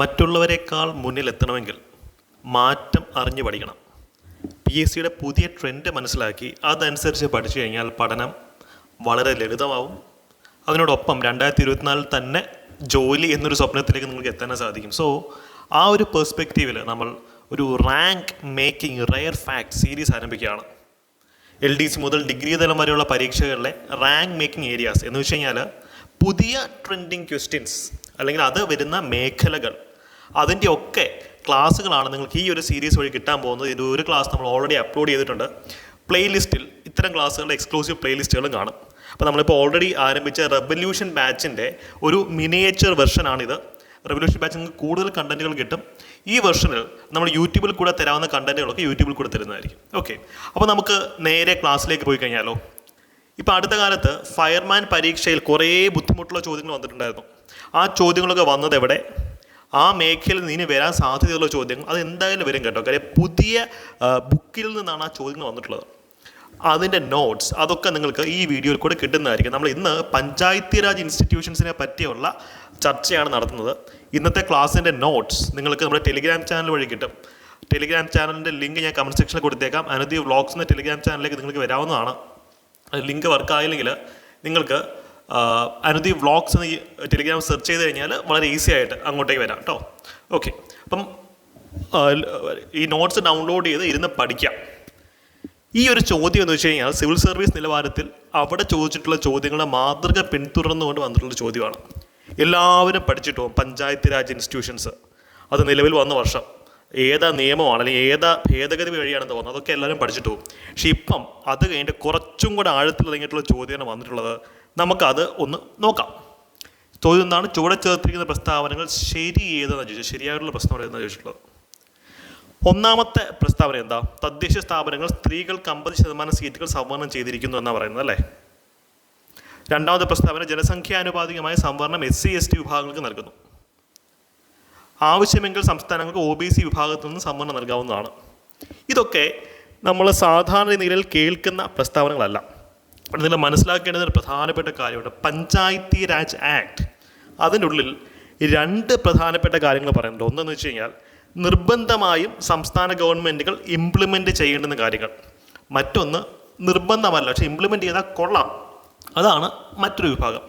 മറ്റുള്ളവരെക്കാൾ മുന്നിലെത്തണമെങ്കിൽ മാറ്റം അറിഞ്ഞു പഠിക്കണം. പി എസ് സിയുടെ പുതിയ ട്രെൻഡ് മനസ്സിലാക്കി അതനുസരിച്ച് പഠിച്ചു കഴിഞ്ഞാൽ പഠനം വളരെ ലളിതമാവും. അതിനോടൊപ്പം രണ്ടായിരത്തി ഇരുപത്തിനാലിൽ തന്നെ ജോലി എന്നൊരു സ്വപ്നത്തിലേക്ക് നിങ്ങൾക്ക് എത്താൻ സാധിക്കും. സോ ആ ഒരു പെർസ്പെക്റ്റീവിൽ നമ്മൾ ഒരു rank making rare fact series ആരംഭിക്കുകയാണ്. എൽ ഡി സി മുതൽ ഡിഗ്രി തലം വരെയുള്ള പരീക്ഷകളിലെ റാങ്ക് മേക്കിംഗ് ഏരിയാസ് എന്ന് വെച്ച് കഴിഞ്ഞാൽ പുതിയ ട്രെൻഡിങ് ക്വസ്റ്റ്യൻസ് അല്ലെങ്കിൽ അത് വരുന്ന മേഖലകൾ. അതിന്റെ ഒക്കെ ക്ലാസ്സുകളാണ് നിങ്ങൾക്ക് ഈ ഒരു സീരീസ് വഴി കിട്ടാൻ പോകുന്നത്. ഇത് ഒരു ക്ലാസ് നമ്മൾ ഓൾറെഡി അപ്ലോഡ് ചെയ്തിട്ടുണ്ട്. പ്ലേലിസ്റ്റിൽ ഇത്തരം ക്ലാസ്സുകളുടെ എക്സ്ക്ലൂസീവ് പ്ലേലിസ്റ്റുകളും കാണും. അപ്പോൾ നമ്മളിപ്പോൾ ഓൾറെഡി ആരംഭിച്ച റെവല്യൂഷൻ ബാച്ചിന്റെ ഒരു മിനിയേച്ചർ വെർഷനാണിത് റെവല്യൂഷൻ ബാച്ച് നിങ്ങൾക്ക് കൂടുതൽ കണ്ടന്റുകൾ കിട്ടും. ഈ വെർഷനിൽ നമ്മൾ യൂട്യൂബിൽ കൂടെ തരാവുന്ന കണ്ടന്റുകളൊക്കെ യൂട്യൂബിൽ കൂടെ തരുന്നതായിരിക്കും. ഓക്കെ അപ്പോൾ നമുക്ക് നേരെ ക്ലാസ്സിലേക്ക് പോയി കഴിഞ്ഞാലോ. ഇപ്പോൾ അടുത്ത കാലത്ത് ഫയർമാൻ പരീക്ഷയിൽ കുറേ ബുദ്ധിമുട്ടുള്ള ചോദ്യങ്ങൾ വന്നിട്ടുണ്ടായിരുന്നു. ആ ചോദ്യങ്ങളൊക്കെ വന്നത് എവിടെ? ആ മേഖലയിൽ നിന്ന് വരാൻ സാധ്യതയുള്ള ചോദ്യങ്ങൾ. അത് എന്തായാലും വരും കേട്ടോ. കാര്യം പുതിയ ബുക്കിൽ നിന്നാണ് ആ ചോദ്യങ്ങൾ വന്നിട്ടുള്ളത്. അതിന്റെ നോട്ട്സ് അതൊക്കെ നിങ്ങൾക്ക് ഈ വീഡിയോയിൽ കൂടെ കിട്ടുന്നതായിരിക്കും. നമ്മൾ ഇന്ന് പഞ്ചായത്തി രാജ് ഇൻസ്റ്റിറ്റ്യൂഷൻസിനെ പറ്റിയുള്ള ചർച്ചയാണ് നടത്തുന്നത്. ഇന്നത്തെ ക്ലാസ്സിന്റെ നോട്ട്സ് നിങ്ങൾക്ക് നമ്മുടെ ടെലിഗ്രാം ചാനൽ വഴി കിട്ടും. ടെലിഗ്രാം ചാനലിന്റെ ലിങ്ക് ഞാൻ കമന്റ് സെക്ഷനിൽ കൊടുത്തേക്കാം. അനധി വ്ളോഗ്സ് എന്ന ടെലിഗ്രാം ചാനലിലേക്ക് നിങ്ങൾക്ക് വരാവുന്നതാണ്. ലിങ്ക് വർക്ക് ആയില്ലെങ്കിൽ നിങ്ങൾക്ക് അനുദി വ്ളോഗ്സ് എന്ന് ടെലിഗ്രാം സെർച്ച് ചെയ്ത് കഴിഞ്ഞാൽ വളരെ ഈസി ആയിട്ട് അങ്ങോട്ടേക്ക് വരാം കേട്ടോ ഓക്കെ അപ്പം ഈ നോട്ട്സ് ഡൗൺലോഡ് ചെയ്ത് ഇരുന്ന് പഠിക്കാം. ഈ ഒരു ചോദ്യം എന്ന് വെച്ച് കഴിഞ്ഞാൽ സിവിൽ സർവീസ് നിലവാരത്തിൽ അവിടെ ചോദിച്ചിട്ടുള്ള ചോദ്യങ്ങളെ മാതൃക പിന്തുടർന്നുകൊണ്ട് വന്നിട്ടുള്ള ചോദ്യമാണ്. എല്ലാവരും പഠിച്ചിട്ട് പഞ്ചായത്ത് രാജ് ഇൻസ്റ്റിറ്റ്യൂഷൻസ് അത് നിലവിൽ വന്ന വർഷം. ഏതാ നിയമമാണ്? അല്ലെങ്കിൽ ഏതാ ഭേദഗതി വഴിയാണ് തോന്നുന്നത്? അതൊക്കെ എല്ലാവരും പഠിച്ചിട്ട് പോകും. പക്ഷേ ഇപ്പം അത് കഴിഞ്ഞിട്ട് കുറച്ചും കൂടെ ആഴത്തിൽ തുടങ്ങിയിട്ടുള്ള ചോദ്യമാണ് വന്നിട്ടുള്ളത്. നമുക്കത് ഒന്ന് നോക്കാം. ചോദ്യം എന്താണ് ചുവടെ ചേർത്തിരിക്കുന്ന പ്രസ്താവനകൾ ശരി ഏതെന്നാണ് ചോദിച്ചത്? ശരിയായിട്ടുള്ള പ്രസ്താവന ഏതെന്നാണ് ചോദിച്ചിട്ടുള്ളത്? ഒന്നാമത്തെ പ്രസ്താവന എന്താ? തദ്ദേശ സ്ഥാപനങ്ങൾ സ്ത്രീകൾക്ക് അമ്പത് ശതമാനം സീറ്റുകൾ സംവരണം ചെയ്തിരിക്കുന്നു എന്നാണ് പറയുന്നത് അല്ലേ? രണ്ടാമത്തെ പ്രസ്താവന ജനസംഖ്യാനുപാതികമായ സംവരണം എസ് സി എസ് ടി വിഭാഗങ്ങൾക്ക് നൽകുന്നു. ആവശ്യമെങ്കിൽ സംസ്ഥാനങ്ങൾക്ക് ഒ ബി സി വിഭാഗത്തിൽ നിന്ന് സംവരണം നൽകാവുന്നതാണ്. ഇതൊക്കെ നമ്മൾ സാധാരണ നിലയിൽ കേൾക്കുന്ന പ്രസ്താവനകളല്ല. അപ്പോൾ നിങ്ങൾ മനസ്സിലാക്കേണ്ടത് ഒരു പ്രധാനപ്പെട്ട കാര്യമുണ്ട്. പഞ്ചായത്തി രാജ് ആക്ട്. അതിന്റെ ഉള്ളിൽ രണ്ട് പ്രധാനപ്പെട്ട കാര്യങ്ങൾ പറയുന്നുണ്ട്. ഒന്നെന്ന് വെച്ച് കഴിഞ്ഞാൽ നിർബന്ധമായും സംസ്ഥാന ഗവൺമെന്റുകൾ ഇംപ്ലിമെന്റ് ചെയ്യേണ്ടുന്ന കാര്യങ്ങൾ. മറ്റൊന്ന് നിർബന്ധമല്ല. പക്ഷേ ഇംപ്ലിമെന്റ് ചെയ്താൽ കൊള്ളാം. അതാണ് മറ്റൊരു വിഭാഗം.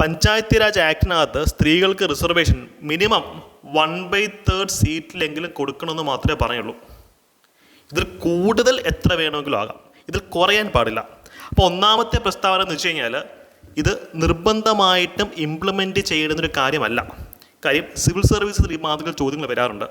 പഞ്ചായത്തി രാജ് ആക്ടിനകത്ത് സ്ത്രീകൾക്ക് reservation minimum one by third സീറ്റിലെങ്കിലും കൊടുക്കണമെന്ന് മാത്രമേ പറയുള്ളൂ. ഇതിൽ കൂടുതൽ എത്ര വേണമെങ്കിലും ആകാം. ഇതിൽ കുറയാൻ പാടില്ല. അപ്പോൾ ഒന്നാമത്തെ പ്രസ്താവന എന്ന് വെച്ച് കഴിഞ്ഞാൽ ഇത് നിർബന്ധമായിട്ടും ചെയ്യുന്ന ചെയ്യേണ്ടുന്നൊരു കാര്യമല്ല. കാര്യം സിവിൽ സർവീസിൽ ഈ മാതൃക ചോദ്യങ്ങൾ വരാറുണ്ട്.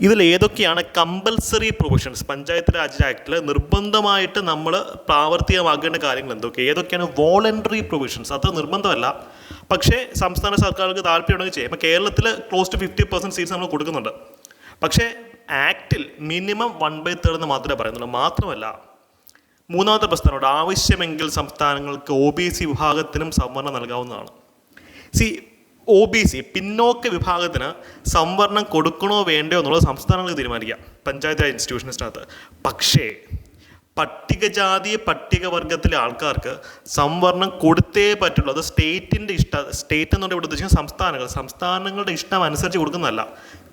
ഇതിൽ ഏതൊക്കെയാണ് കമ്പൽസറി പ്രൊവിഷൻസ് പഞ്ചായത്ത് രാജ് ആക്ടിൽ നിർബന്ധമായിട്ട് നമ്മൾ പ്രാവർത്തികമാക്കേണ്ട കാര്യങ്ങൾ എന്തൊക്കെ? ഏതൊക്കെയാണ് വോളണ്ടറി പ്രൊവിഷൻസ് അത് നിർബന്ധമല്ല. പക്ഷേ സംസ്ഥാന സർക്കാർക്ക് താല്പര്യമുണ്ടെങ്കിൽ ചെയ്യാം. ഇപ്പോൾ കേരളത്തിൽ close to fifty percent seats നമ്മൾ കൊടുക്കുന്നുണ്ട്. പക്ഷേ ആക്ടിൽ മിനിമം വൺ ബൈ തേർഡ് എന്ന് മാത്രമേ പറയുന്നുള്ളൂ. മാത്രമല്ല മൂന്നാമത്തെ പ്രസ്താവനയോട് ആവശ്യമെങ്കിൽ സംസ്ഥാനങ്ങൾക്ക് ഒ ബി സി വിഭാഗത്തിനും സംവരണം നൽകാവുന്നതാണ്. സി ഒ ബി സി പിന്നോക്ക വിഭാഗത്തിന് സംവരണം കൊടുക്കണോ വേണ്ടയോ എന്നുള്ളത് സംസ്ഥാനങ്ങൾക്ക് തീരുമാനിക്കാം പഞ്ചായത്ത് രാജ് ഇൻസ്റ്റിറ്റ്യൂഷൻസിനകത്ത് പക്ഷേ പട്ടികജാതി പട്ടികവർഗത്തിലെ ആൾക്കാർക്ക് സംവരണം കൊടുത്തേ പറ്റുള്ളൂ. അത് സ്റ്റേറ്റിന്റെ ഇഷ്ട സ്റ്റേറ്റ് എന്നുകൊണ്ട് ഇവിടെ ഉദ്ദേശിക്കുന്ന സംസ്ഥാനങ്ങൾ. സംസ്ഥാനങ്ങളുടെ ഇഷ്ടം അനുസരിച്ച് കൊടുക്കുന്നതല്ല.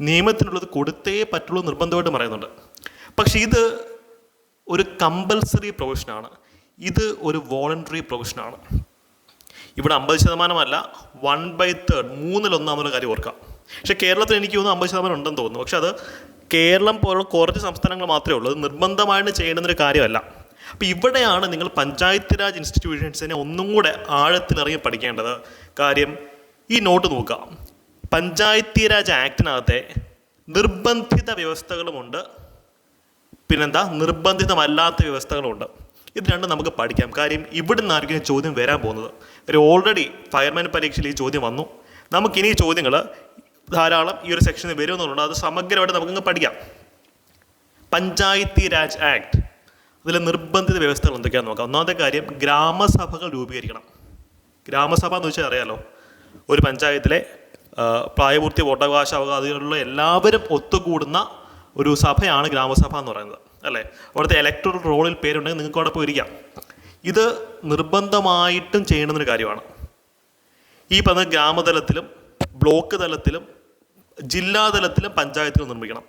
നിയമത്തിനുള്ളത് കൊടുത്തേ പറ്റുള്ളൂ നിർബന്ധമായിട്ട് പറയുന്നുണ്ട്. പക്ഷേ ഇത് ഒരു കമ്പൽസറി പ്രൊവിഷനാണ് ഇത് ഒരു വോളണ്ടറി പ്രൊവിഷനാണ് ഇവിടെ അമ്പത് ശതമാനമല്ല വൺ ബൈ തേർഡ് മൂന്നിലൊന്നാമതൊരു കാര്യം ഓർക്കാം പക്ഷേ കേരളത്തിൽ എനിക്ക് തോന്നുന്നു അമ്പത് ശതമാനം ഉണ്ടെന്ന് തോന്നുന്നു. പക്ഷെ അത് കേരളം പോലുള്ള കുറച്ച് സംസ്ഥാനങ്ങൾ മാത്രമേ ഉള്ളൂ. അത് നിർബന്ധമായിട്ട് ചെയ്യേണ്ടുന്നൊരു കാര്യമല്ല. അപ്പോൾ ഇവിടെയാണ് നിങ്ങൾ പഞ്ചായത്ത് രാജ് ഇൻസ്റ്റിറ്റ്യൂഷൻസിനെ ഒന്നും കൂടെ ആഴത്തിലിറങ്ങി പഠിക്കേണ്ടത് കാര്യം ഈ നോട്ട് നോക്കുക. പഞ്ചായത്തി രാജ് ആക്ടിനകത്തെ നിർബന്ധിത വ്യവസ്ഥകളുമുണ്ട്. പിന്നെന്താ? നിർബന്ധിതമല്ലാത്ത വ്യവസ്ഥകളുണ്ട്. ഇത് രണ്ടും നമുക്ക് പഠിക്കാം. കാര്യം ഇവിടെ നിന്നായിരിക്കും ചോദ്യം വരാൻ പോകുന്നത്? ഒരു ഓൾറെഡി ഫയർമാൻ പരീക്ഷയിൽ ഈ ചോദ്യം വന്നു. നമുക്കിനി ഈ ചോദ്യങ്ങൾ ധാരാളം ഈ ഒരു സെക്ഷനിൽ വരുമെന്നുള്ളത് അത് സമഗ്രമായിട്ട് നമുക്കങ്ങ് പഠിക്കാം. പഞ്ചായത്തി രാജ് ആക്ട്. അതിലെ നിർബന്ധിത വ്യവസ്ഥകൾ എന്തൊക്കെയാണെന്ന് നോക്കാം. ഒന്നാമത്തെ കാര്യം ഗ്രാമസഭകൾ രൂപീകരിക്കണം. ഗ്രാമസഭ എന്ന് വെച്ചാൽ അറിയാലോ ഒരു പഞ്ചായത്തിലെ പ്രായപൂർത്തി വോട്ടവകാശ അവകാശികളുള്ള എല്ലാവരും ഒത്തുകൂടുന്ന ഒരു സഭയാണ് ഗ്രാമസഭ എന്ന് പറയുന്നത് അല്ലേ? അവിടുത്തെ ഇലക്ടറൽ റോളിൽ പേരുണ്ടെങ്കിൽ നിങ്ങൾക്ക് അവിടെ പോയി ഇരിക്കാം ഇത് നിർബന്ധമായിട്ടും ചെയ്യണമെന്നൊരു കാര്യമാണ്. ഈ പറഞ്ഞ ഗ്രാമതലത്തിലും ബ്ലോക്ക് തലത്തിലും ജില്ലാതലത്തിലും പഞ്ചായത്തുകൾ നിർമ്മിക്കണം.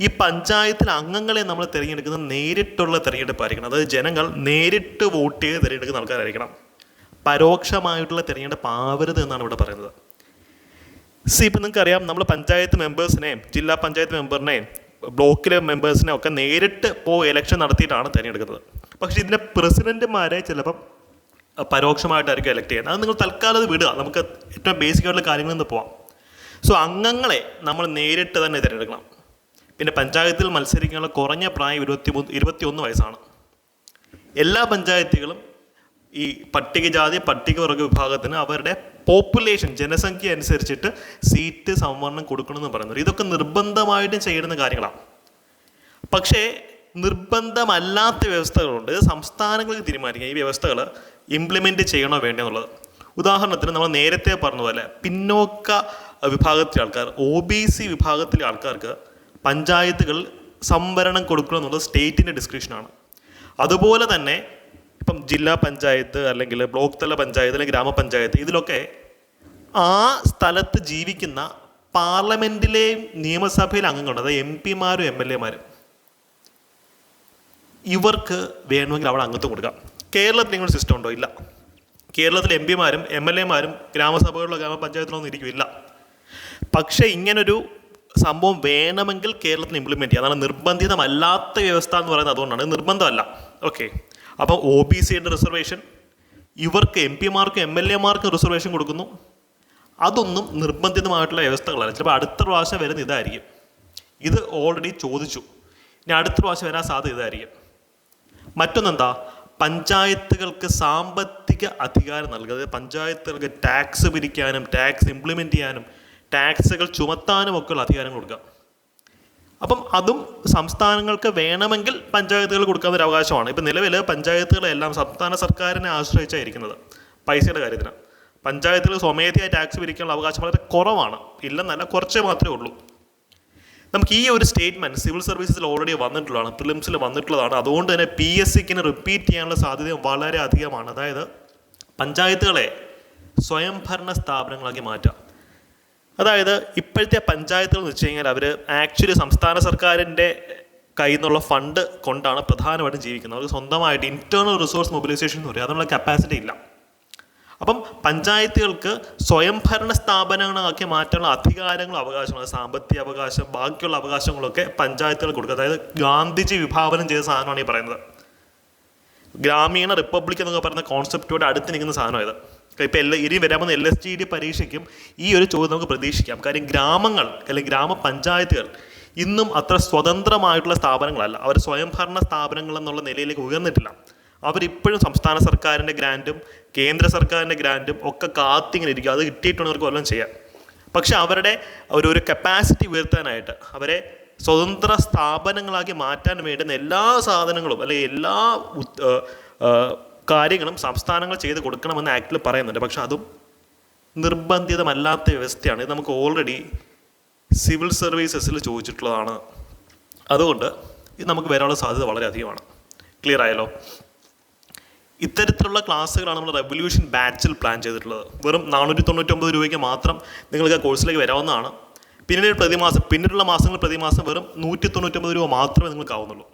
ഈ പഞ്ചായത്തിൽ അംഗങ്ങളെ നമ്മൾ തിരഞ്ഞെടുക്കുന്നത് നേരിട്ടുള്ള തിരഞ്ഞെടുപ്പായിരിക്കണം അതായത് ജനങ്ങൾ നേരിട്ട് വോട്ട് ചെയ്ത് തിരഞ്ഞെടുക്കുന്ന ആൾക്കാരായിരിക്കണം. പരോക്ഷമായിട്ടുള്ള തിരഞ്ഞെടുപ്പ് ആവരുത് എന്നാണ് ഇവിടെ പറയുന്നത്. സി ഇപ്പം നിങ്ങൾക്കറിയാം നമ്മൾ പഞ്ചായത്ത് മെമ്പേഴ്സിനെയും ജില്ലാ പഞ്ചായത്ത് മെമ്പറിനെയും ബ്ലോക്കിലെ മെമ്പേഴ്സിനെ ഒക്കെ നേരിട്ട് പോയി ഇലക്ഷൻ നടത്തിയിട്ടാണ് തിരഞ്ഞെടുക്കുന്നത്. പക്ഷേ ഇതിന്റെ പ്രസിഡന്റുമാരെ ചിലപ്പം പരോക്ഷമായിട്ടായിരിക്കും എലക്ട് ചെയ്യുന്നത്. അത് നിങ്ങൾ തൽക്കാലം വിടുക. നമുക്ക് ഏറ്റവും ബേസിക് ആയിട്ടുള്ള കാര്യങ്ങളിൽ നിന്ന് പോവാം. സോ അംഗങ്ങളെ നമ്മൾ നേരിട്ട് തന്നെ തിരഞ്ഞെടുക്കണം. പിന്നെ പഞ്ചായത്തിൽ മത്സരിക്കാനുള്ള കുറഞ്ഞ പ്രായം ഇരുപത്തി മൂന്ന് ഇരുപത്തി ഒന്ന് വയസ്സാണ്. എല്ലാ പഞ്ചായത്തുകളും ഈ പട്ടികജാതി പട്ടികവർഗ വിഭാഗത്തിന് അവരുടെ പോപ്പുലേഷൻ ജനസംഖ്യ അനുസരിച്ചിട്ട് സീറ്റ് സംവരണം കൊടുക്കണമെന്ന് പറയുന്നത്. ഇതൊക്കെ നിർബന്ധമായിട്ടും ചെയ്യുന്ന കാര്യങ്ങളാണ്. പക്ഷേ നിർബന്ധമല്ലാത്ത വ്യവസ്ഥകളുണ്ട്. സംസ്ഥാനങ്ങൾക്ക് തീരുമാനിക്കാം. ഈ വ്യവസ്ഥകൾ ഇംപ്ലിമെന്റ് ചെയ്യണോ വേണ്ടോ എന്നുള്ളത്. ഉദാഹരണത്തിന് നമ്മൾ നേരത്തെ പറഞ്ഞ പോലെ പിന്നോക്ക വിഭാഗത്തിലെ ആൾക്കാർ ഒ ബി സി വിഭാഗത്തിലെ ആൾക്കാർക്ക് പഞ്ചായത്തുകൾ സംവരണം കൊടുക്കണം എന്നുള്ളത് സ്റ്റേറ്റിന്റെ ഡിസ്ക്രിപ്ഷനാണ് അതുപോലെ തന്നെ ഇപ്പം ജില്ലാ പഞ്ചായത്ത് അല്ലെങ്കിൽ ബ്ലോക്ക് തല പഞ്ചായത്ത് അല്ലെങ്കിൽ ഗ്രാമപഞ്ചായത്ത് ഇതിലൊക്കെ ആ സ്ഥലത്ത് ജീവിക്കുന്ന പാർലമെന്റിലെയും നിയമസഭയിലെ അംഗങ്ങളുണ്ട്. അതായത് എം പിമാരും എം എൽ എമാരും. ഇവർക്ക് വേണമെങ്കിൽ അവിടെ അംഗത്വം കൊടുക്കാം. കേരളത്തിൽ ഇങ്ങനെ സിസ്റ്റം ഉണ്ടോ? ഇല്ല. കേരളത്തിലെ എം പിമാരും എം എൽ എമാരും ഗ്രാമസഭകളിലോ ഗ്രാമപഞ്ചായത്തിലൊന്നും ഇരിക്കില്ല പക്ഷേ ഇങ്ങനൊരു സംഭവം വേണമെങ്കിൽ കേരളത്തിൽ ഇംപ്ലിമെന്റ് ചെയ്യാം. അതാണ് നിർബന്ധിതമല്ലാത്ത വ്യവസ്ഥ എന്ന് പറയുന്നത് അതുകൊണ്ടാണ്. നിർബന്ധമല്ല. ഓക്കെ അപ്പോൾ ഒ ബി സിയുടെ റിസർവേഷൻ ഇവർക്ക് എം പിമാർക്കും എം എൽ എമാർക്കും റിസർവേഷൻ കൊടുക്കുന്നു. അതൊന്നും നിർബന്ധിതമായിട്ടുള്ള വ്യവസ്ഥകളല്ല. ചിലപ്പോൾ അടുത്ത പ്രാവശ്യം വരുന്ന ഇതായിരിക്കും. ഇത് ഓൾറെഡി ചോദിച്ചു. ഇനി അടുത്ത പ്രാവശ്യം വരാൻ സാധ്യത ഇതായിരിക്കും. മറ്റൊന്നെന്താ? പഞ്ചായത്തുകൾക്ക് സാമ്പത്തിക അധികാരം നൽകുക. അതായത് പഞ്ചായത്തുകൾക്ക് ടാക്സ് പിരിക്കാനും ടാക്സ് ഇംപ്ലിമെന്റ് ചെയ്യാനും ടാക്സുകൾ ചുമത്താനും ഒക്കെയുള്ള അധികാരം കൊടുക്കുക. അപ്പം അതും സംസ്ഥാനങ്ങൾക്ക് വേണമെങ്കിൽ പഞ്ചായത്തുകൾ കൊടുക്കാവുന്ന ഒരു അവകാശമാണ്. ഇപ്പം നിലവിൽ പഞ്ചായത്തുകളെല്ലാം സംസ്ഥാന സർക്കാരിനെ ആശ്രയിച്ചായിരിക്കുന്നത് പൈസയുടെ കാര്യത്തിന്. പഞ്ചായത്തുകൾ സ്വമേധയായി ടാക്സ് പിരിക്കാനുള്ള അവകാശം വളരെ കുറവാണ്. ഇല്ലെന്നല്ല കുറച്ചേ മാത്രമേ ഉള്ളൂ. നമുക്ക് ഈ ഒരു സ്റ്റേറ്റ്മെന്റ് സിവിൽ സർവീസസിൽ ഓൾറെഡി വന്നിട്ടുള്ളതാണ് പ്രിലിംസിൽ വന്നിട്ടുള്ളതാണ്. അതുകൊണ്ട് തന്നെ പി എസ് സിക്കിന് റിപ്പീറ്റ് ചെയ്യാനുള്ള സാധ്യത വളരെ അധികമാണ്. അതായത് പഞ്ചായത്തുകളെ സ്വയംഭരണ സ്ഥാപനങ്ങളാക്കി മാറ്റാം അതായത് ഇപ്പോഴത്തെ പഞ്ചായത്തുകൾ എന്ന് വെച്ച് കഴിഞ്ഞാൽ അവർ ആക്ച്വലി സംസ്ഥാന സർക്കാരിന്റെ കയ്യിൽ നിന്നുള്ള ഫണ്ട് കൊണ്ടാണ് പ്രധാനമായിട്ടും ജീവിക്കുന്നത്. അവർക്ക് സ്വന്തമായിട്ട് ഇന്റേർണൽ റിസോഴ്സ് മൊബിലൈസേഷൻ എന്ന് പറയും. അതിനുള്ള കപ്പാസിറ്റി ഇല്ല. അപ്പം പഞ്ചായത്തുകൾക്ക് സ്വയംഭരണ സ്ഥാപനങ്ങളാക്കി മാറ്റാനുള്ള അധികാരങ്ങളും അവകാശങ്ങളും സാമ്പത്തിക അവകാശം ബാക്കിയുള്ള അവകാശങ്ങളൊക്കെ പഞ്ചായത്തുകൾ കൊടുക്കുക. അതായത് ഗാന്ധിജി വിഭാവനം ചെയ്ത സാധനമാണ് ഈ പറയുന്നത്. ഗ്രാമീണ റിപ്പബ്ലിക് എന്നൊക്കെ പറയുന്ന കോൺസെപ്റ്റോട് അടുത്ത് നിൽക്കുന്ന സാധനം ഇത് ഇപ്പോൾ എല്ലാ ഇനി വരാൻ പോകുന്ന എൽ എസ് ജി ഡി പരീക്ഷയ്ക്കും ഈ ഒരു ചോദ്യം നമുക്ക് പ്രതീക്ഷിക്കാം. കാര്യം ഗ്രാമങ്ങൾ അല്ലെങ്കിൽ ഗ്രാമപഞ്ചായത്തുകൾ ഇന്നും അത്ര സ്വതന്ത്രമായിട്ടുള്ള സ്ഥാപനങ്ങളല്ല. അവർ സ്വയംഭരണ സ്ഥാപനങ്ങൾ എന്നുള്ള നിലയിലേക്ക് ഉയർന്നിട്ടില്ല. അവരിപ്പോഴും സംസ്ഥാന സർക്കാരിന്റെ ഗ്രാന്റും കേന്ദ്ര സർക്കാരിന്റെ ഗ്രാന്റും ഒക്കെ കാത്തിങ്ങനെ ഇരിക്കും. അത് കിട്ടിയിട്ടാണ് അവർക്ക് വല്ലതും ചെയ്യാം പക്ഷെ അവരുടെ ഒരു ഒരു കപ്പാസിറ്റി ഉയർത്താനായിട്ട് അവരെ സ്വതന്ത്ര സ്ഥാപനങ്ങളാക്കി മാറ്റാൻ വേണ്ടുന്ന എല്ലാ സാധനങ്ങളും അല്ലെങ്കിൽ എല്ലാ കാര്യങ്ങളും സംസ്ഥാനങ്ങൾ ചെയ്ത് കൊടുക്കണമെന്ന് ആക്ടിൽ പറയുന്നുണ്ട്. പക്ഷെ അതും നിർബന്ധിതമല്ലാത്ത വ്യവസ്ഥയാണ്. ഇത് നമുക്ക് ഓൾറെഡി സിവിൽ സർവീസസിൽ ചോദിച്ചിട്ടുള്ളതാണ്. അതുകൊണ്ട് ഇത് നമുക്ക് വരാനുള്ള സാധ്യത വളരെ അധികമാണ്. ക്ലിയർ ആയല്ലോ? ഇത്തരത്തിലുള്ള ക്ലാസ്സുകളാണ് നമ്മൾ റെവല്യൂഷൻ ബാച്ചിൽ പ്ലാൻ ചെയ്തിട്ടുള്ളത്. വെറും നാനൂറ്റി തൊണ്ണൂറ്റൊമ്പത് രൂപയ്ക്ക് മാത്രം നിങ്ങൾക്ക് ആ കോഴ്സിലേക്ക് വരാവുന്നതാണ്. പിന്നീട് പ്രതിമാസം പിന്നീടുള്ള മാസങ്ങൾ പ്രതിമാസം വെറും നൂറ്റി തൊണ്ണൂറ്റൊമ്പത് രൂപ മാത്രമേ നിങ്ങൾക്ക് ആവുന്നുള്ളൂ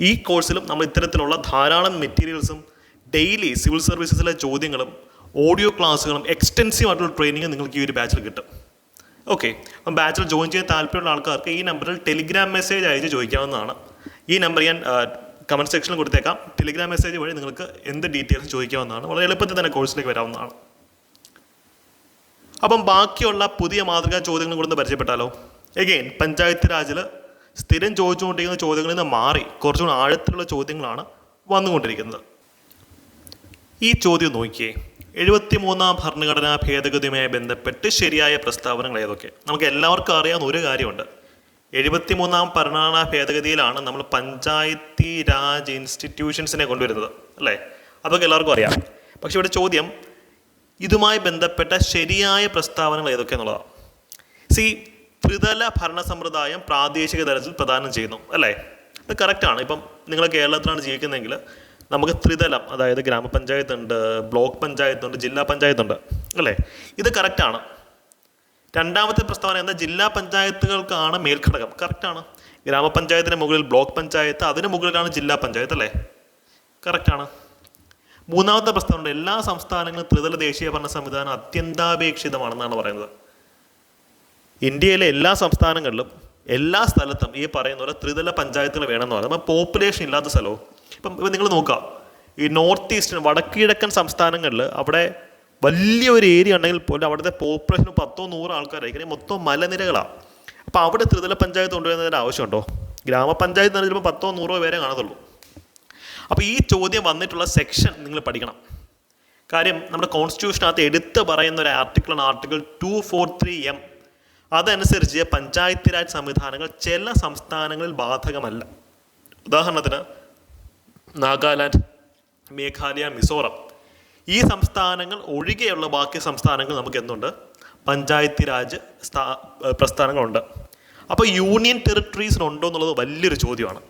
ഈ കോഴ്സിലും നമ്മൾ ഇത്തരത്തിലുള്ള ധാരാളം മെറ്റീരിയൽസും ഡെയിലി സിവിൽ സർവീസസിലെ ചോദ്യങ്ങളും ഓഡിയോ ക്ലാസ്സുകളും എക്സ്റ്റെൻസീവ് ആയിട്ടുള്ള ട്രെയിനിങ് നിങ്ങൾക്ക് ഈ ഒരു ബാച്ചിൽ കിട്ടും. ഓക്കെ അപ്പം ബാച്ചിൽ ജോയിൻ ചെയ്യാൻ താല്പര്യമുള്ള ആൾക്കാർക്ക് ഈ നമ്പറിൽ ടെലിഗ്രാം മെസ്സേജ് അയച്ച് ചോദിക്കാവുന്നതാണ്. ഈ നമ്പർ ഞാൻ കമന്റ് സെക്ഷനിൽ കൊടുത്തേക്കാം. ടെലിഗ്രാം മെസ്സേജ് വഴി നിങ്ങൾക്ക് എന്ത് ഡീറ്റെയിൽസ് ചോദിക്കാവുന്നതാണ്. വളരെ എളുപ്പത്തിൽ തന്നെ കോഴ്സിലേക്ക് വരാവുന്നതാണ്. അപ്പം ബാക്കിയുള്ള പുതിയ മാതൃകാ ചോദ്യങ്ങളും കൂടെ പരിചയപ്പെട്ടാലോ? എഗെയിൻ പഞ്ചായത്ത് രാജിൽ സ്ഥിരം ചോദിച്ചുകൊണ്ടിരിക്കുന്ന ചോദ്യങ്ങളിൽ നിന്ന് മാറി കുറച്ചുകൂടി ആഴത്തിലുള്ള ചോദ്യങ്ങളാണ് വന്നുകൊണ്ടിരിക്കുന്നത്. ഈ ചോദ്യം നോക്കിയേ. എഴുപത്തിമൂന്നാം ഭരണഘടനാ ഭേദഗതിയുമായി ബന്ധപ്പെട്ട് ശരിയായ പ്രസ്താവനകൾ ഏതൊക്കെ? നമുക്ക് എല്ലാവർക്കും അറിയാവുന്ന ഒരു കാര്യമുണ്ട്. എഴുപത്തിമൂന്നാം ഭരണഘടനാ ഭേദഗതിയിലാണ് നമ്മൾ പഞ്ചായത്തി രാജ് ഇൻസ്റ്റിറ്റ്യൂഷൻസിനെ കൊണ്ടുവരുന്നത് അല്ലേ? അതൊക്കെ എല്ലാവർക്കും അറിയാം. പക്ഷെ ഇവിടെ ചോദ്യം ഇതുമായി ബന്ധപ്പെട്ട ശരിയായ പ്രസ്താവനകൾ ഏതൊക്കെ എന്നുള്ളതാണ്. സി ത്രിതല ഭരണ സമ്പ്രദായം പ്രാദേശിക തലത്തിൽ പ്രദാനം ചെയ്യുന്നു അല്ലേ? അത് കറക്റ്റാണ് ഇപ്പം നിങ്ങൾ കേരളത്തിലാണ് ജീവിക്കുന്നതെങ്കിൽ നമുക്ക് ത്രിതലം അതായത് ഗ്രാമപഞ്ചായത്ത് ഉണ്ട് ബ്ലോക്ക് പഞ്ചായത്തുണ്ട് ജില്ലാ പഞ്ചായത്തുണ്ട് അല്ലേ? ഇത് കറക്റ്റാണ് രണ്ടാമത്തെ പ്രസ്താവന എന്താ? ജില്ലാ പഞ്ചായത്തുകൾക്കാണ് മേൽഘടകം. കറക്റ്റാണ് ഗ്രാമപഞ്ചായത്തിന് മുകളിൽ ബ്ലോക്ക് പഞ്ചായത്ത് അതിന് മുകളിലാണ് ജില്ലാ പഞ്ചായത്ത് അല്ലേ? കറക്റ്റാണ് മൂന്നാമത്തെ പ്രസ്താവന എല്ലാ സംസ്ഥാനങ്ങളും ത്രിതല ദേശീയ ഭരണ സംവിധാനം അത്യന്താപേക്ഷിതമാണെന്നാണ് പറയുന്നത്. ഇന്ത്യയിലെ എല്ലാ സംസ്ഥാനങ്ങളിലും എല്ലാ സ്ഥലത്തും ഈ പറയുന്ന പോലെ ത്രിതല പഞ്ചായത്തുകൾ വേണമെന്ന് പറയുന്നത്. പോപ്പുലേഷൻ ഇല്ലാത്ത സ്ഥലവും. ഇപ്പം ഇപ്പം നിങ്ങൾ നോക്കുക. ഈ നോർത്ത് ഈസ്റ്റേൺ വടക്കിഴക്കൻ സംസ്ഥാനങ്ങളിൽ അവിടെ വലിയ ഒരു ഏരിയ ഉണ്ടെങ്കിൽ പോലും അവിടുത്തെ പോപ്പുലേഷൻ പത്തോ നൂറോ ആൾക്കാരായിരിക്കും. മൊത്തം മലനിരകളാണ്. അപ്പോൾ അവിടെ ത്രിതല പഞ്ചായത്ത് കൊണ്ടുവരുന്നതിന്റെ ആവശ്യമുണ്ടോ ഗ്രാമപഞ്ചായത്ത് എന്ന് പറഞ്ഞാൽ പത്തോ നൂറോ പേരെ കാണത്തുള്ളൂ. അപ്പോൾ ഈ ചോദ്യം വന്നിട്ടുള്ള സെക്ഷൻ നിങ്ങൾ പഠിക്കണം. കാര്യം നമ്മുടെ കോൺസ്റ്റിറ്റ്യൂഷനകത്ത് എടുത്ത് പറയുന്ന ഒരു ആർട്ടിക്കിളാണ് article two four three M അതനുസരിച്ച് പഞ്ചായത്ത് രാജ് സംവിധാനങ്ങൾ ചില സംസ്ഥാനങ്ങളിൽ ബാധകമല്ല. ഉദാഹരണത്തിന് നാഗാലാൻഡ് മേഘാലയ മിസോറം. ഈ സംസ്ഥാനങ്ങൾ ഒഴികെയുള്ള ബാക്കി സംസ്ഥാനങ്ങൾ നമുക്ക് എന്തുണ്ട്? പഞ്ചായത്തി രാജ് സ്ഥാ പ്രസ്ഥാനങ്ങളുണ്ട്. അപ്പോൾ യൂണിയൻ ടെറിട്ടറീസിനുണ്ടോ എന്നുള്ളത് വലിയൊരു ചോദ്യമാണ്.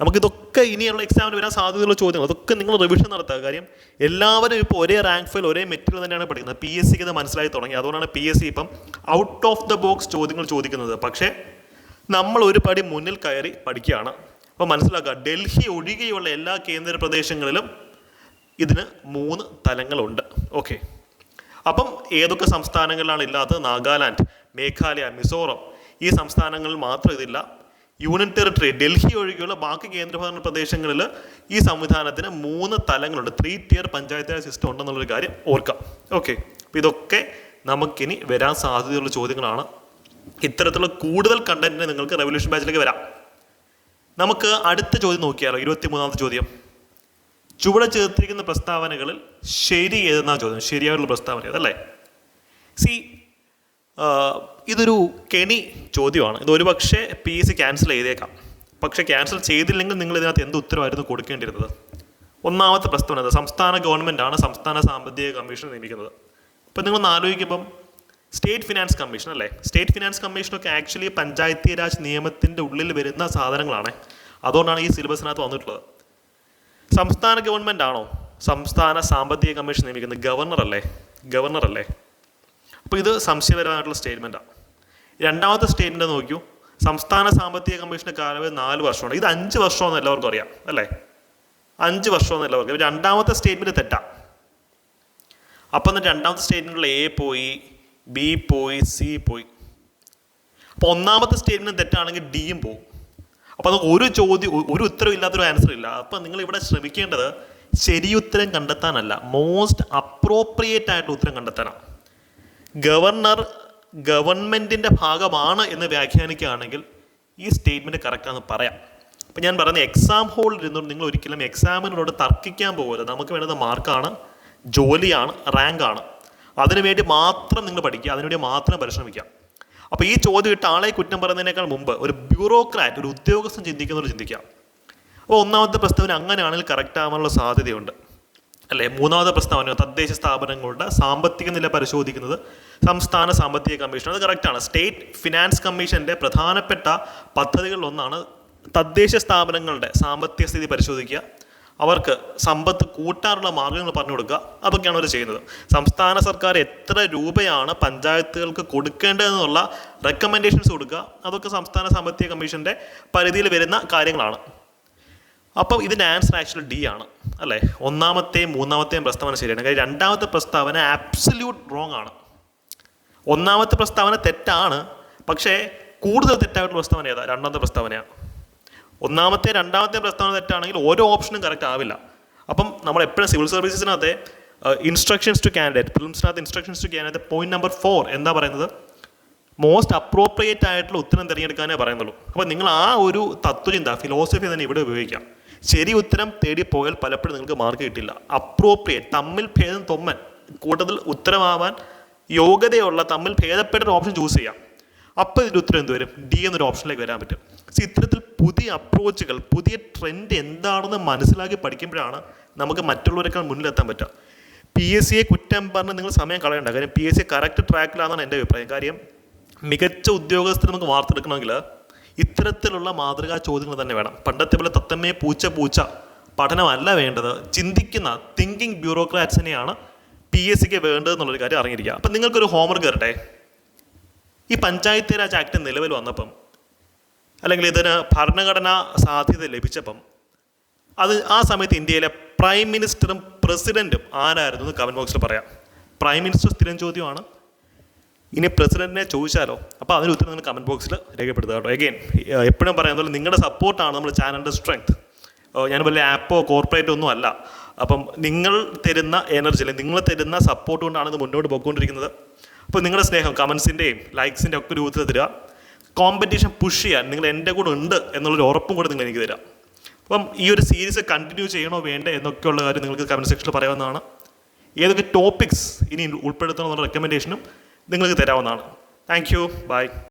നമുക്കിതൊക്കെ ഇനിയുള്ള എക്സാമിന് വരാൻ സാധ്യതയുള്ള ചോദ്യങ്ങൾ. അതൊക്കെ നിങ്ങൾ റിവിഷൻ നടത്തുക. കാര്യം എല്ലാവരും ഇപ്പോൾ ഒരേ റാങ്ക് ഫയൽ ഒരേ മെറ്റീരിയൽ തന്നെയാണ് പഠിക്കുന്നത്. പി എസ് സിക്ക് ഇത് മനസ്സിലായി തുടങ്ങി. അതുകൊണ്ടാണ് പി എസ് സി ഇപ്പം ഔട്ട് ഓഫ് ദ ബോക്സ് ചോദ്യങ്ങൾ ചോദിക്കുന്നത്. പക്ഷേ നമ്മൾ ഒരു പടി മുന്നിൽ കയറി പഠിക്കുകയാണ്. അപ്പോൾ മനസ്സിലാക്കുക ഡൽഹി ഒഴികെയുള്ള എല്ലാ കേന്ദ്ര പ്രദേശങ്ങളിലും ഇതിന് മൂന്ന് തലങ്ങളുണ്ട്. ഓക്കെ അപ്പം ഏതൊക്കെ സംസ്ഥാനങ്ങളിലാണ് ഇല്ലാത്തത്? നാഗാലാൻഡ് മേഘാലയ മിസോറം. ഈ സംസ്ഥാനങ്ങളിൽ മാത്രം ഇതില്ല. യൂണിയൻ ടെറിട്ടറി ഡൽഹി ഒഴികെയുള്ള ബാക്കി കേന്ദ്രഭരണ പ്രദേശങ്ങളിൽ ഈ സംവിധാനത്തിന് മൂന്ന് തലങ്ങളുണ്ട്. ത്രീ ടിയർ പഞ്ചായത്ത് സിസ്റ്റം ഉണ്ടെന്നുള്ളൊരു കാര്യം ഓർക്കാം ഓക്കെ ഇതൊക്കെ നമുക്കിനി വരാൻ സാധ്യതയുള്ള ചോദ്യങ്ങളാണ്. ഇത്തരത്തിലുള്ള കൂടുതൽ കണ്ടന്റിന് നിങ്ങൾക്ക് റെവല്യൂഷൻ ബാച്ചിലേക്ക് വരാം. നമുക്ക് അടുത്ത ചോദ്യം നോക്കിയാലോ? ഇരുപത്തി മൂന്നാമത്തെ ചോദ്യം. ചുവടെ ചേർത്തിരിക്കുന്ന പ്രസ്താവനകളിൽ ശരി ഏതെന്നാ ചോദ്യം? ശരിയായുള്ള പ്രസ്താവന ഏതല്ലേ സി ഇതൊരു കെണി ചോദ്യമാണ്. ഇത് ഒരു പക്ഷേ പി എസ് സി ക്യാൻസൽ ചെയ്തേക്കാം. പക്ഷേ ക്യാൻസൽ ചെയ്തില്ലെങ്കിൽ നിങ്ങൾ ഇതിനകത്ത് എന്ത് ഉത്തരവായിരുന്നു കൊടുക്കേണ്ടിരുന്നത് ഒന്നാമത്തെ പ്രസ്താവന സംസ്ഥാന ഗവൺമെന്റാണ് സംസ്ഥാന സാമ്പത്തിക കമ്മീഷൻ നിയമിക്കുന്നത്. അപ്പം നിങ്ങളൊന്ന് ആലോചിക്കുമ്പം സ്റ്റേറ്റ് ഫിനാൻസ് കമ്മീഷൻ അല്ലേ? സ്റ്റേറ്റ് ഫിനാൻസ് കമ്മീഷനൊക്കെ ആക്ച്വലി പഞ്ചായത്തി രാജ് നിയമത്തിന്റെ ഉള്ളിൽ വരുന്ന സാധനങ്ങളാണ്. അതുകൊണ്ടാണ് ഈ സിലബസിനകത്ത് വന്നിട്ടുള്ളത്. സംസ്ഥാന ഗവൺമെന്റ് ആണോ? സംസ്ഥാന സാമ്പത്തിക കമ്മീഷൻ നിയമിക്കുന്നത് ഗവർണർ അല്ലേ? ഗവർണർ അല്ലേ? അപ്പോൾ ഇത് സംശയപരമായിട്ടുള്ള സ്റ്റേറ്റ്മെന്റാണ് രണ്ടാമത്തെ സ്റ്റേറ്റ്മെന്റ് നോക്കൂ സംസ്ഥാന സാമ്പത്തിക കമ്മീഷന്റെ കാലാവധി നാല് വർഷമാണ്. ഇത് അഞ്ച് വർഷമെന്ന് എല്ലാവർക്കും അറിയാം അല്ലേ? അഞ്ച് വർഷമെന്ന് എല്ലാവർക്കും. രണ്ടാമത്തെ സ്റ്റേറ്റ്മെന്റ് തെറ്റാ. അപ്പം എന്നിട്ട് രണ്ടാമത്തെ സ്റ്റേറ്റ്മെന്റിൽ എ പോയി ബി പോയി സി പോയി. അപ്പോൾ ഒന്നാമത്തെ സ്റ്റേറ്റ്മെന്റ് തെറ്റാണെങ്കിൽ ഡിയും പോകും അപ്പോൾ നമുക്ക് ഒരു ചോദ്യം ഒരു ഉത്തരവും ഇല്ലാത്തൊരു ആൻസർ ഇല്ല. അപ്പം നിങ്ങൾ ഇവിടെ ശ്രമിക്കേണ്ടത് ശരിയുത്തരം കണ്ടെത്താനല്ല. മോസ്റ്റ് അപ്രോപ്രിയേറ്റ് ആയിട്ടുള്ള ഉത്തരം കണ്ടെത്താനാണ് ഗവർണർ ഗവൺമെന്റിന്റെ ഭാഗമാണ് എന്ന് വ്യാഖ്യാനിക്കുകയാണെങ്കിൽ ഈ സ്റ്റേറ്റ്മെന്റ് കറക്റ്റാണെന്ന് പറയാം. അപ്പം ഞാൻ പറയുന്നത് എക്സാം ഹോളിൽ ഇരുന്നുകൊണ്ട് നിങ്ങൾ ഒരിക്കലും എക്സാമിനോട് തർക്കിക്കാൻ പോകരുത്. നമുക്ക് വേണ്ടത് മാർക്കാണ് ജോലിയാണ് റാങ്കാണ് അതിനുവേണ്ടി മാത്രം നിങ്ങൾ പഠിക്കുക അതിനുവേണ്ടി മാത്രം പരിശ്രമിക്കുക. അപ്പോൾ ഈ ചോദ്യം ഇട്ട ആളെ കുറ്റം പറയുന്നതിനേക്കാൾ മുമ്പ് ഒരു ബ്യൂറോക്രാറ്റ് ഒരു ഉദ്യോഗസ്ഥൻ ചിന്തിക്കുന്നവർ ചിന്തിക്കാം അപ്പോൾ ഒന്നാമത്തെ പ്രസ്താവന അങ്ങനെയാണെങ്കിൽ കറക്റ്റ് ആവാനുള്ള സാധ്യതയുണ്ട്. അല്ലേ? മൂന്നാമത്തെ പ്രസ്താവന തദ്ദേശ സ്ഥാപനങ്ങളുടെ സാമ്പത്തിക നില പരിശോധിക്കുന്നത് സംസ്ഥാന സാമ്പത്തിക കമ്മീഷൻ അത് കറക്റ്റാണ് സ്റ്റേറ്റ് ഫിനാൻസ് കമ്മീഷന്റെ പ്രധാനപ്പെട്ട പദ്ധതികളിലൊന്നാണ് തദ്ദേശ സ്ഥാപനങ്ങളുടെ സാമ്പത്തിക സ്ഥിതി പരിശോധിക്കുക. അവർക്ക് സമ്പത്ത് കൂട്ടാനുള്ള മാർഗങ്ങൾ പറഞ്ഞു കൊടുക്കുക. അതൊക്കെയാണ് അവർ ചെയ്യുന്നത്. സംസ്ഥാന സർക്കാർ എത്ര രൂപയാണ് പഞ്ചായത്തുകൾക്ക് കൊടുക്കേണ്ടതെന്നുള്ള റെക്കമെൻഡേഷൻസ് കൊടുക്കുക. അതൊക്കെ സംസ്ഥാന സാമ്പത്തിക കമ്മീഷന്റെ പരിധിയിൽ വരുന്ന കാര്യങ്ങളാണ്. അപ്പം ഇതിന്റെ ആൻസർ ആക്ച്വലി ഡി ആണ്. അല്ലേ? ഒന്നാമത്തെയും മൂന്നാമത്തെയും പ്രസ്താവന ശരിയാണ്. കാര്യം രണ്ടാമത്തെ പ്രസ്താവന ആബ്സല്യൂട്ട് റോങ് ആണ്. ഒന്നാമത്തെ പ്രസ്താവന തെറ്റാണ്. പക്ഷേ കൂടുതൽ തെറ്റായിട്ടുള്ള പ്രസ്താവന ഏതാ? രണ്ടാമത്തെ പ്രസ്താവനയാണ് ഒന്നാമത്തെ രണ്ടാമത്തെ പ്രസ്താവന തെറ്റാണെങ്കിൽ ഓരോ ഓപ്ഷനും കറക്റ്റ് ആവില്ല. അപ്പം നമ്മൾ എപ്പോഴും സിവിൽ സർവീസസിനകത്ത് instructions to candidate ഫിലിംസിനകത്ത് instructions to candidate point number four എന്താ പറയുന്നത്? മോസ്റ്റ് അപ്രോപ്രിയേറ്റ് ആയിട്ടുള്ള ഉത്തരം തിരഞ്ഞെടുക്കാനേ പറയുന്നുള്ളൂ. അപ്പോൾ നിങ്ങൾ ആ ഒരു തത്വചിന്ത ഫിലോസഫി തന്നെ ഇവിടെ ഉപയോഗിക്കാം. ശരി ഉത്തരം തേടി പോയാൽ പലപ്പോഴും നിങ്ങൾക്ക് മാർക്ക് കിട്ടില്ല. അപ്രോപ്രിയേറ്റ് തമ്മിൽ ഭേദം തൊമ്മൻ കൂടുതൽ ഉത്തരമാവാൻ യോഗ്യതയുള്ള തമ്മിൽ ഭേദപ്പെട്ട ഓപ്ഷൻ ചൂസ് ചെയ്യാം. അപ്പോൾ ഇതിന്റെ ഉത്തരം എന്ത് വരും? ഡി എന്നൊരു ഓപ്ഷനിലേക്ക് വരാൻ പറ്റും. സോ ഇത്തരത്തിൽ പുതിയ അപ്രോച്ചുകൾ പുതിയ ട്രെൻഡ് എന്താണെന്ന് മനസ്സിലാക്കി പഠിക്കുമ്പോഴാണ് നമുക്ക് മറ്റുള്ളവരെക്കാൾ മുന്നിലെത്താൻ പറ്റുക. പി എസ് സിയെ കുറ്റം പറഞ്ഞ് നിങ്ങൾ സമയം കളയണ്ട. കാര്യം പി എസ് സി കറക്റ്റ് ട്രാക്കിലാണെന്നാണ് എന്റെ അഭിപ്രായം. കാര്യം മികച്ച ഉദ്യോഗസ്ഥർ നമുക്ക് വാർത്തെടുക്കണമെങ്കിൽ ഇത്തരത്തിലുള്ള മാതൃകാ ചോദ്യങ്ങൾ തന്നെ വേണം. പണ്ടത്തെ പോലെ തത്തമ്മയെ പൂച്ച പൂച്ച പഠനമല്ല വേണ്ടത്. ചിന്തിക്കുന്ന തിങ്കിങ് ബ്യൂറോക്രാറ്റ്സിനെയാണ് പി എസ് സിക്ക് വേണ്ടതെന്നുള്ളൊരു കാര്യം അറിഞ്ഞിരിക്കുക. അപ്പം നിങ്ങൾക്കൊരു ഹോംവർക്ക് തരട്ടെ ഈ പഞ്ചായത്ത് രാജ് ആക്ട് നിലവിൽ വന്നപ്പം അല്ലെങ്കിൽ ഇതിന് ഭരണഘടനാ സാധ്യത ലഭിച്ചപ്പം അത് ആ സമയത്ത് ഇന്ത്യയിലെ പ്രൈം മിനിസ്റ്ററും പ്രസിഡന്റും ആരായിരുന്നു എന്ന് കമന്റ് ബോക്സിൽ പറയാം. പ്രൈം മിനിസ്റ്റർ സ്ഥിരം ചോദ്യമാണ്. ഇനി പ്രസിഡന്റിനെ ചോദിച്ചാലോ? അപ്പോൾ അതിന് ഉത്തരം നിങ്ങൾ കമന്റ് ബോക്സിൽ രേഖപ്പെടുത്തുക കേട്ടോ. എഗെയിൻ എപ്പോഴും പറയാൻ പോലെ നിങ്ങളുടെ സപ്പോർട്ടാണ് നമ്മുടെ ചാനലിന്റെ സ്ട്രെങ്ത് ഞാൻ വലിയ ആപ്പോ കോർപ്പറേറ്റോ ഒന്നും അല്ല. അപ്പം നിങ്ങൾ തരുന്ന എനർജി അല്ലെങ്കിൽ നിങ്ങൾ തരുന്ന സപ്പോർട്ട് കൊണ്ടാണ് ഇത് മുന്നോട്ട് പോയിക്കൊണ്ടിരിക്കുന്നത്. അപ്പോൾ നിങ്ങളുടെ സ്നേഹം കമൻസിന്റെയും ലൈക്സിന്റെ ഒക്കെ രൂപത്തിൽ തരിക. കോമ്പറ്റീഷൻ പുഷ് ചെയ്യാൻ നിങ്ങൾ എന്റെ കൂടെ ഉണ്ട് എന്നുള്ളൊരു ഉറപ്പും കൂടെ നിങ്ങൾ എനിക്ക് തരാം അപ്പം ഈ ഒരു സീരീസ് കണ്ടിന്യൂ ചെയ്യണോ വേണ്ടേ എന്നൊക്കെയുള്ള കാര്യം നിങ്ങൾക്ക് കമന്റ് സെക്ഷനിൽ പറയാവുന്നതാണ്. ഏതൊക്കെ ടോപ്പിക്സ് ഇനി ഉൾപ്പെടുത്തണം എന്നുള്ള റെക്കമെൻഡേഷനും നിങ്ങൾക്ക് തരാവുന്നതാണ്. Thank you by